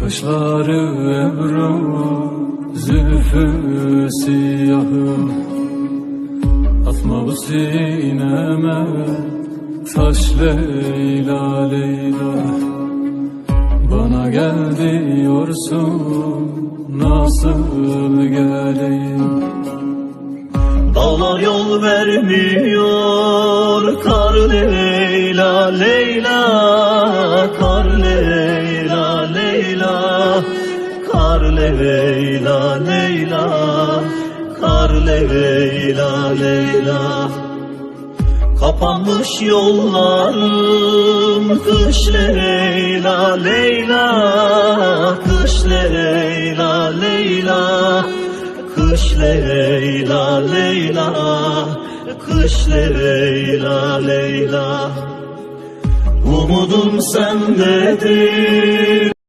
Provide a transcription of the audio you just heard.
Kaşları ebru Zülfü siyahı. Atma bu sineme Taş Leyla Leyla. Bana gel diyorsun Nasıl geleyim? Dağlar yol vermiyor Kar Leyla Leyla Kar Leyla Leyla. Kar Leyla Leyla. Kapanmış yollarım Kış Leyla Leyla. Kış Leyla Leyla. Kış Leyla Leyla. Kış Leyla Leyla. Umudum sendedir